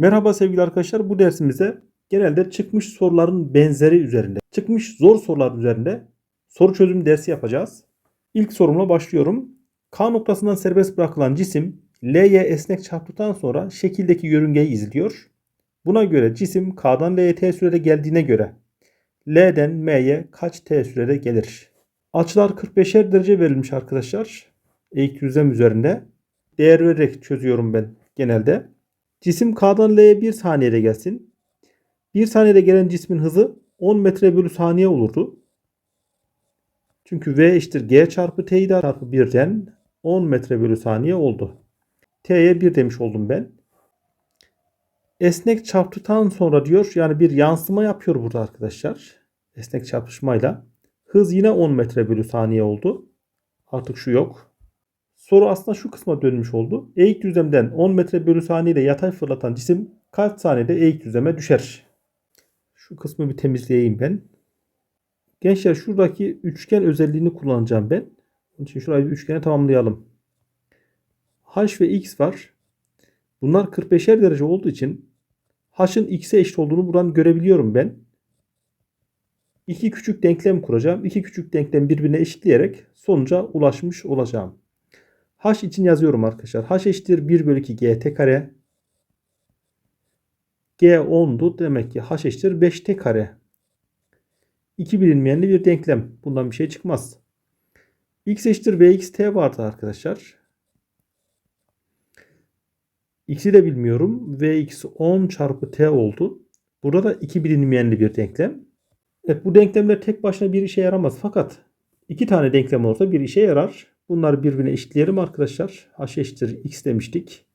Merhaba sevgili arkadaşlar. Bu dersimizde genelde çıkmış soruların benzeri üzerinde, çıkmış zor sorular üzerinde soru çözüm dersi yapacağız. İlk sorumla başlıyorum. K noktasından serbest bırakılan cisim L'ye esnek çarptıktan sonra şekildeki yörüngeyi izliyor. Buna göre cisim K'dan L'ye t sürede geldiğine göre L'den M'ye kaç t sürede gelir? Açılar 45'er derece verilmiş arkadaşlar. Eğik düzlem üzerinde. Değer vererek çözüyorum ben genelde. Cisim K'dan L'ye 1 saniyede gelsin. 1 saniyede gelen cismin hızı 10 metre bölü saniye olurdu. Çünkü V eşittir G çarpı T'yi çarpı 1'den 10 metre bölü saniye oldu. T'ye 1 demiş oldum ben. Esnek çarptıktan sonra diyor yani bir yansıma yapıyor burada arkadaşlar. Esnek çarpışmayla. Hız yine 10 metre bölü saniye oldu. Artık şu yok. Soru aslında şu kısma dönmüş oldu. Eğik düzlemden 10 metre bölü saniye ile yatay fırlatan cisim kaç saniyede eğik düzleme düşer? Şu kısmı bir temizleyeyim ben. Gençler şuradaki üçgen özelliğini kullanacağım ben. Onun için şurayı bir üçgene tamamlayalım. H ve X var. Bunlar 45'er derece olduğu için H'ın X'e eşit olduğunu buradan görebiliyorum ben. İki küçük denklem kuracağım. İki küçük denklem birbirine eşitleyerek sonuca ulaşmış olacağım. H için yazıyorum arkadaşlar. H eşittir 1 bölü 2 gt kare. G 10'du. Demek ki H eşittir 5t kare. İki bilinmeyenli bir denklem. Bundan bir şey çıkmaz. X eşittir Vxt vardı arkadaşlar. X'i de bilmiyorum. Vx 10 çarpı t oldu. Burada da iki bilinmeyenli bir denklem. Evet bu denklemler tek başına bir işe yaramaz. Fakat iki tane denklem olsa bir işe yarar. Bunları birbirine eşitleyelim arkadaşlar. H eşittir x demiştik.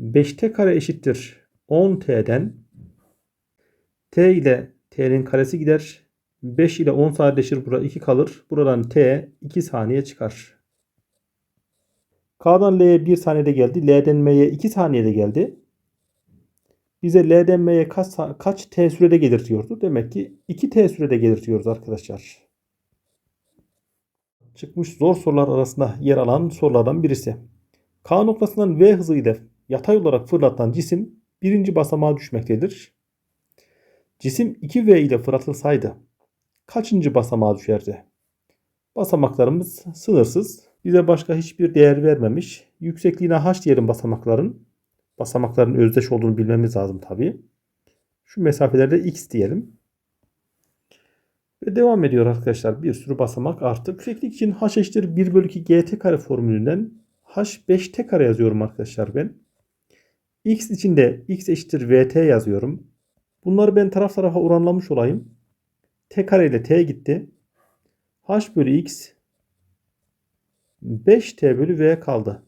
5t kare eşittir 10t'den t ile t'nin karesi gider. 5 ile 10 sadeleşir. Burada 2 kalır. Buradan t 2 saniye çıkar. K'dan L'ye 1 saniyede geldi. L'den M'ye 2 saniyede geldi. Bize L'den M'ye kaç, kaç t sürede gelir diyordu. Demek ki 2 t sürede gelir diyoruz arkadaşlar çıkmış zor sorular arasında yer alan sorulardan birisi. K noktasından V hızıyla yatay olarak fırlatan cisim birinci basamağa düşmektedir. Cisim 2V ile fırlatılsaydı kaçıncı basamağa düşerdi? Basamaklarımız sınırsız. Bize başka hiçbir değer vermemiş. Yüksekliğine h diyelim basamakların. Basamakların özdeş olduğunu bilmemiz lazım tabii. Şu mesafelerde x diyelim. Ve devam ediyor arkadaşlar. Bir sürü basamak arttı. Yükseklik için h eşittir 1 bölü 2 gt kare formülünden h 5t kare yazıyorum arkadaşlar ben. x için de x eşittir vt yazıyorum. Bunları ben taraf tarafa oranlamış olayım. t kare ile t gitti. h bölü x 5t bölü v kaldı.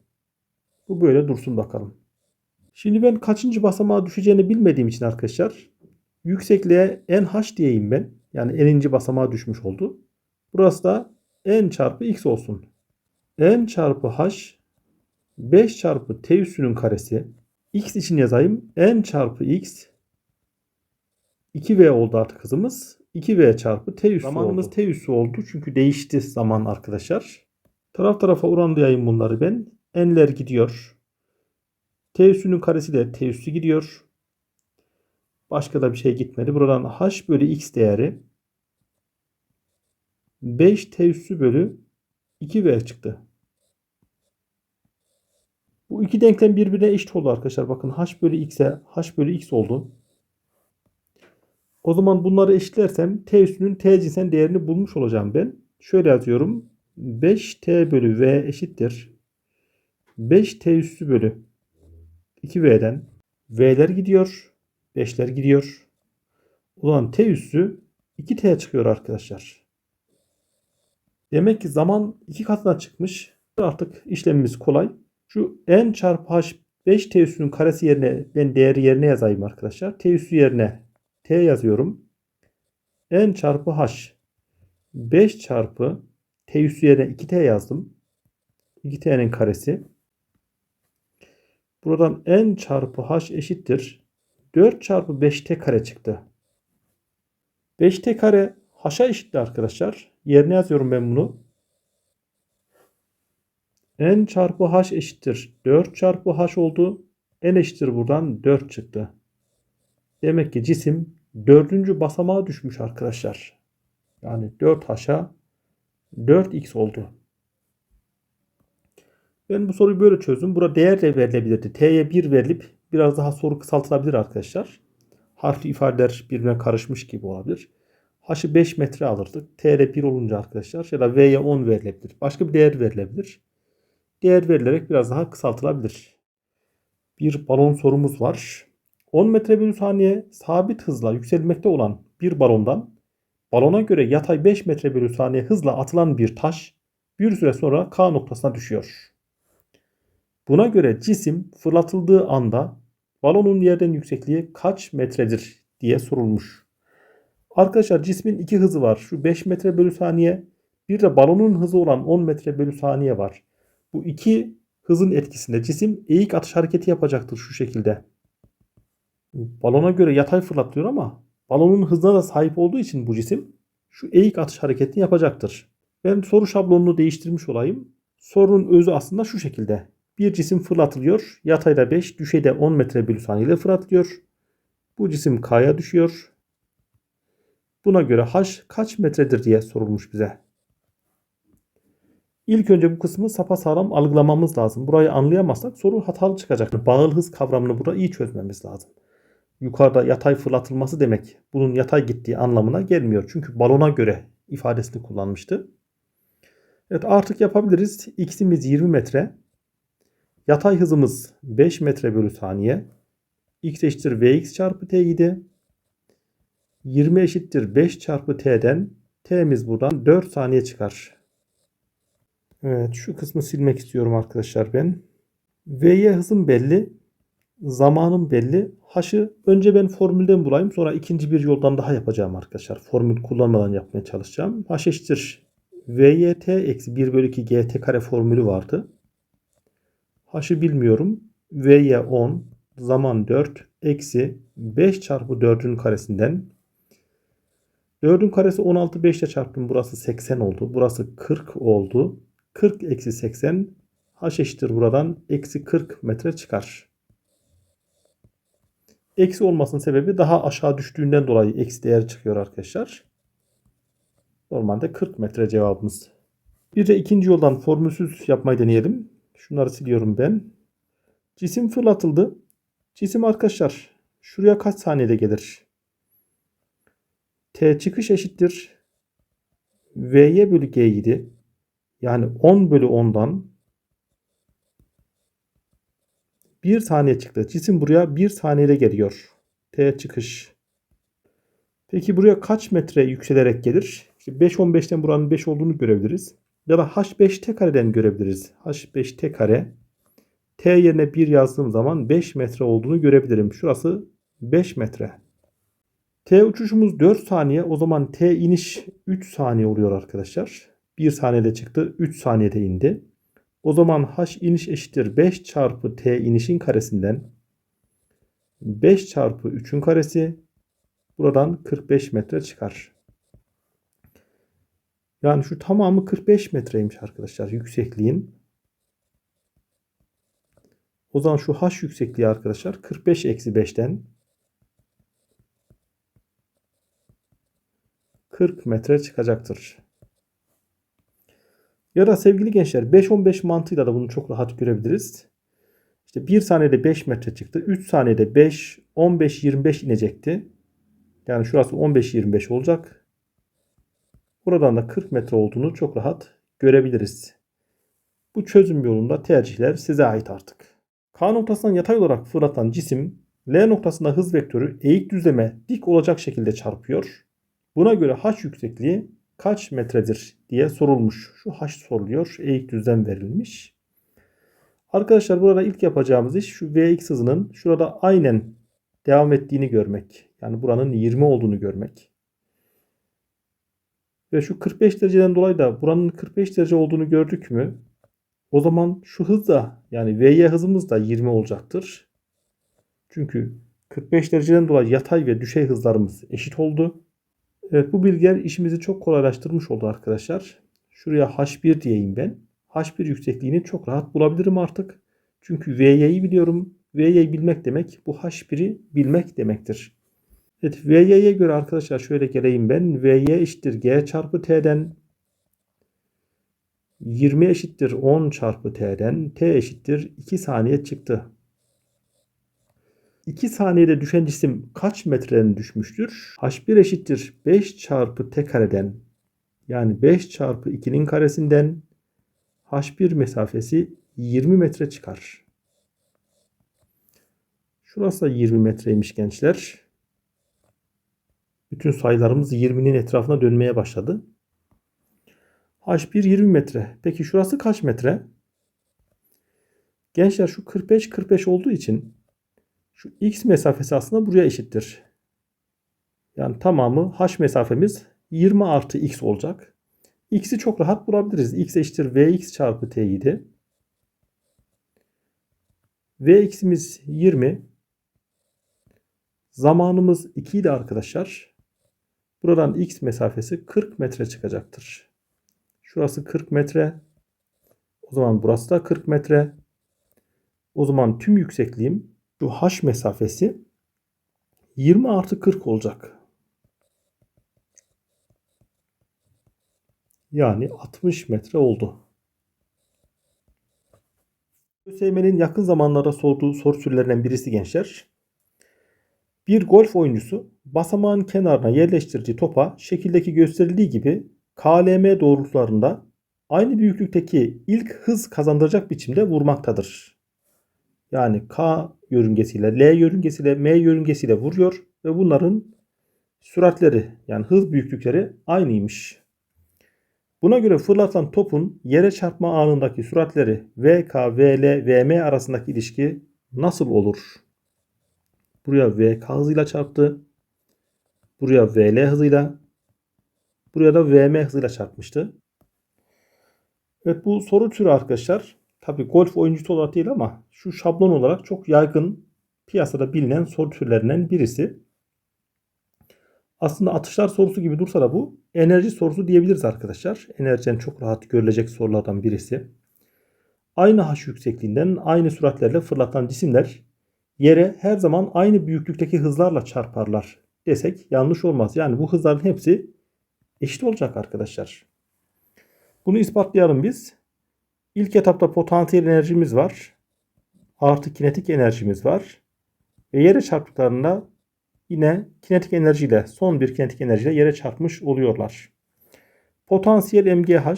Bu böyle dursun bakalım. Şimdi ben kaçıncı basamağa düşeceğini bilmediğim için arkadaşlar yüksekliğe nh diyeyim ben. Yani n'inci basamağa düşmüş oldu. Burası da n çarpı x olsun. n çarpı h 5 çarpı t üssünün karesi. x için yazayım. n çarpı x 2v oldu artık hızımız. 2v çarpı t üssü Zamanımız oldu. t üssü oldu. Çünkü değişti zaman arkadaşlar. Taraf tarafa oranlayayım bunları ben. n'ler gidiyor. t üssünün karesi de t üssü gidiyor. Başka da bir şey gitmedi. Buradan h bölü x değeri 5 t üssü bölü 2v çıktı. Bu iki denklem birbirine eşit oldu arkadaşlar. Bakın h bölü x'e h bölü x oldu. O zaman bunları eşitlersem t üssünün t cinsen değerini bulmuş olacağım ben. Şöyle yazıyorum. 5t bölü v eşittir. 5t üssü bölü 2v'den v'ler gidiyor. 5'ler gidiyor. Zaman t üssü 2t çıkıyor arkadaşlar. Demek ki zaman iki katına çıkmış. Artık işlemimiz kolay. Şu n çarpı h 5 t üssünün karesi yerine ben değeri yerine yazayım arkadaşlar. t üssü yerine t yazıyorum. n çarpı h 5 çarpı t üssü yerine 2t yazdım. 2t'nin karesi. Buradan n çarpı h eşittir 4 çarpı 5t kare çıktı. 5t kare h'a eşitti arkadaşlar. Yerine yazıyorum ben bunu. n çarpı h eşittir. 4 çarpı h oldu. N eşittir buradan 4 çıktı. Demek ki cisim dördüncü basamağa düşmüş arkadaşlar. Yani 4H'a 4X oldu. Ben bu soruyu böyle çözdüm. Burada değer de verilebilirdi. T'ye 1 verilip biraz daha soru kısaltılabilir arkadaşlar. Harfli ifadeler birbirine karışmış gibi olabilir. H'ı 5 metre alırdık. T'de 1 olunca arkadaşlar ya da V'ye 10 verilebilir. Başka bir değer verilebilir. Değer verilerek biraz daha kısaltılabilir. Bir balon sorumuz var. 10 metre bölü saniye sabit hızla yükselmekte olan bir balondan balona göre yatay 5 metre bölü saniye hızla atılan bir taş bir süre sonra K noktasına düşüyor. Buna göre cisim fırlatıldığı anda balonun yerden yüksekliği kaç metredir diye sorulmuş. Arkadaşlar cismin iki hızı var. Şu 5 metre bölü saniye bir de balonun hızı olan 10 metre bölü saniye var. Bu iki hızın etkisinde cisim eğik atış hareketi yapacaktır şu şekilde. Balona göre yatay fırlatıyor ama balonun hızına da sahip olduğu için bu cisim şu eğik atış hareketini yapacaktır. Ben soru şablonunu değiştirmiş olayım. Sorunun özü aslında şu şekilde. Bir cisim fırlatılıyor. Yatayda 5, düşeyde 10 metre bölü saniye ile fırlatılıyor. Bu cisim K'ya düşüyor. Buna göre H kaç metredir diye sorulmuş bize. İlk önce bu kısmı sapasağlam algılamamız lazım. Burayı anlayamazsak soru hatalı çıkacak. Bağıl hız kavramını burada iyi çözmemiz lazım. Yukarıda yatay fırlatılması demek bunun yatay gittiği anlamına gelmiyor. Çünkü balona göre ifadesini kullanmıştı. Evet artık yapabiliriz. X'imiz 20 metre. Yatay hızımız 5 metre bölü saniye. X eşittir Vx çarpı T idi. 20 eşittir 5 çarpı T'den T'miz buradan 4 saniye çıkar. Evet şu kısmı silmek istiyorum arkadaşlar ben. V'ye hızım belli. Zamanım belli. H'ı önce ben formülden bulayım. Sonra ikinci bir yoldan daha yapacağım arkadaşlar. Formül kullanmadan yapmaya çalışacağım. H eşittir VYT eksi 1 bölü 2 GT kare formülü vardı. H'ı bilmiyorum. V'ye 10 zaman 4 eksi 5 çarpı 4'ün karesinden 4'ün karesi 16 5 ile çarptım. Burası 80 oldu. Burası 40 oldu. 40 eksi 80 h eşittir buradan eksi 40 metre çıkar. Eksi olmasının sebebi daha aşağı düştüğünden dolayı eksi değer çıkıyor arkadaşlar. Normalde 40 metre cevabımız. Bir de ikinci yoldan formülsüz yapmayı deneyelim. Şunları siliyorum ben. Cisim fırlatıldı. Cisim arkadaşlar şuraya kaç saniyede gelir? T çıkış eşittir. V'ye bölü G idi. Yani 10 bölü 10'dan 1 saniye çıktı. Cisim buraya 1 saniyede geliyor. T çıkış. Peki buraya kaç metre yükselerek gelir? İşte 5-15'ten buranın 5 olduğunu görebiliriz. Ya da H5T kareden görebiliriz. H5T kare. T yerine 1 yazdığım zaman 5 metre olduğunu görebilirim. Şurası 5 metre. T uçuşumuz 4 saniye. O zaman T iniş 3 saniye oluyor arkadaşlar. 1 saniyede çıktı. 3 saniyede indi. O zaman H iniş eşittir 5 çarpı T inişin karesinden 5 çarpı 3'ün karesi buradan 45 metre çıkar. Yani şu tamamı 45 metreymiş arkadaşlar yüksekliğin. O zaman şu h yüksekliği arkadaşlar 45 eksi 5'ten 40 metre çıkacaktır. Ya da sevgili gençler 5-15 mantığıyla da bunu çok rahat görebiliriz. İşte 1 saniyede 5 metre çıktı. 3 saniyede 5, 15, 25 inecekti. Yani şurası 15-25 olacak. Buradan da 40 metre olduğunu çok rahat görebiliriz. Bu çözüm yolunda tercihler size ait artık. K noktasından yatay olarak fırlatan cisim L noktasında hız vektörü eğik düzleme dik olacak şekilde çarpıyor. Buna göre h yüksekliği kaç metredir diye sorulmuş. Şu h soruluyor. Eğik düzlem verilmiş. Arkadaşlar burada ilk yapacağımız iş şu Vx hızının şurada aynen devam ettiğini görmek. Yani buranın 20 olduğunu görmek. Ve şu 45 dereceden dolayı da buranın 45 derece olduğunu gördük mü? O zaman şu hız da yani Vy hızımız da 20 olacaktır. Çünkü 45 dereceden dolayı yatay ve düşey hızlarımız eşit oldu. Evet bu bilgiler işimizi çok kolaylaştırmış oldu arkadaşlar. Şuraya H1 diyeyim ben. H1 yüksekliğini çok rahat bulabilirim artık. Çünkü Vy'yi biliyorum. V'yi bilmek demek bu H1'i bilmek demektir. Evet V'ye göre arkadaşlar şöyle geleyim ben. Vy eşittir G çarpı T'den 20 eşittir 10 çarpı T'den T eşittir 2 saniye çıktı. 2 saniyede düşen cisim kaç metreden düşmüştür? H1 eşittir 5 çarpı T kareden yani 5 çarpı 2'nin karesinden H1 mesafesi 20 metre çıkar. Şurası da 20 metreymiş gençler. Bütün sayılarımız 20'nin etrafına dönmeye başladı. H1 20 metre. Peki şurası kaç metre? Gençler şu 45 45 olduğu için şu x mesafesi aslında buraya eşittir. Yani tamamı h mesafemiz 20 artı x olacak. X'i çok rahat bulabiliriz. X eşittir Vx çarpı T idi. Vx'imiz 20. Zamanımız 2 idi arkadaşlar. Buradan x mesafesi 40 metre çıkacaktır. Şurası 40 metre. O zaman burası da 40 metre. O zaman tüm yüksekliğim şu h mesafesi 20 artı 40 olacak. Yani 60 metre oldu. ÖSYM'nin yakın zamanlarda sorduğu soru türlerinden birisi gençler. Bir golf oyuncusu basamağın kenarına yerleştirdiği topa şekildeki gösterildiği gibi KLM doğrultularında aynı büyüklükteki ilk hız kazandıracak biçimde vurmaktadır. Yani K yörüngesiyle, L yörüngesiyle, M yörüngesiyle vuruyor ve bunların süratleri yani hız büyüklükleri aynıymış. Buna göre fırlatılan topun yere çarpma anındaki süratleri VK, VL, VM arasındaki ilişki nasıl olur? Buraya VK hızıyla çarptı. Buraya VL hızıyla. Buraya da VM hızıyla çarpmıştı. Evet bu soru türü arkadaşlar. Tabi golf oyuncusu olarak değil ama şu şablon olarak çok yaygın piyasada bilinen soru türlerinden birisi. Aslında atışlar sorusu gibi dursa da bu enerji sorusu diyebiliriz arkadaşlar. Enerjiden çok rahat görülecek sorulardan birisi. Aynı h yüksekliğinden aynı süratlerle fırlatan cisimler yere her zaman aynı büyüklükteki hızlarla çarparlar desek yanlış olmaz. Yani bu hızların hepsi eşit olacak arkadaşlar. Bunu ispatlayalım biz. İlk etapta potansiyel enerjimiz var. Artı kinetik enerjimiz var. Ve yere çarptıklarında yine kinetik enerjiyle son bir kinetik enerjiyle yere çarpmış oluyorlar. Potansiyel MGH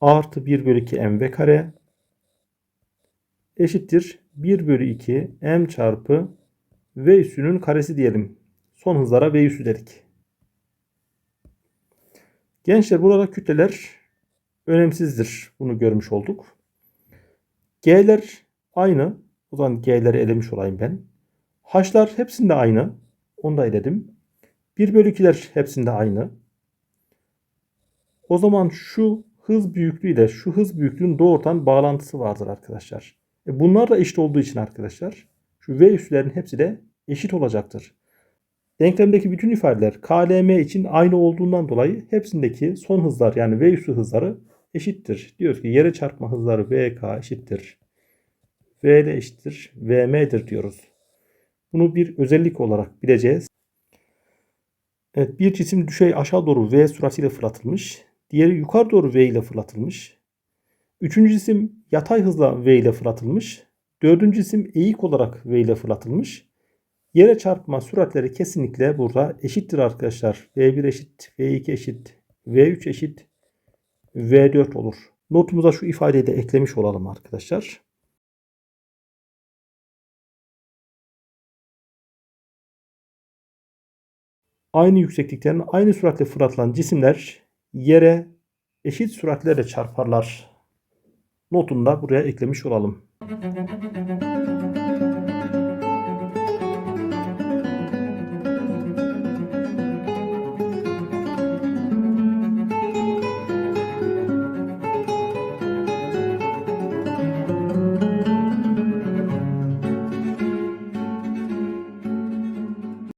artı 1 bölü 2 mv kare eşittir 1 bölü 2 m çarpı v üssünün karesi diyelim. Son hızlara v üssü dedik. Gençler burada kütleler önemsizdir. Bunu görmüş olduk. G'ler aynı. O zaman G'leri elemiş olayım ben. H'lar hepsinde aynı. Onu da eledim. 1 bölü 2'ler hepsinde aynı. O zaman şu hız büyüklüğü ile şu hız büyüklüğün doğrudan bağlantısı vardır arkadaşlar. E bunlar da eşit olduğu için arkadaşlar şu V üslerin hepsi de eşit olacaktır. Denklemdeki bütün ifadeler KLM için aynı olduğundan dolayı hepsindeki son hızlar yani V üssü hızları eşittir. Diyoruz ki yere çarpma hızları VK eşittir. V ile eşittir. VM'dir diyoruz. Bunu bir özellik olarak bileceğiz. Evet bir cisim düşey aşağı doğru V süratiyle fırlatılmış. Diğeri yukarı doğru V ile fırlatılmış. Üçüncü cisim yatay hızla V ile fırlatılmış. Dördüncü cisim eğik olarak V ile fırlatılmış. Yere çarpma süratleri kesinlikle burada eşittir arkadaşlar. V1 eşit, V2 eşit, V3 eşit, V4 olur. Notumuza şu ifadeyi de eklemiş olalım arkadaşlar. Aynı yükseklikten aynı süratle fırlatılan cisimler yere eşit süratlerle çarparlar. Notunu da buraya eklemiş olalım.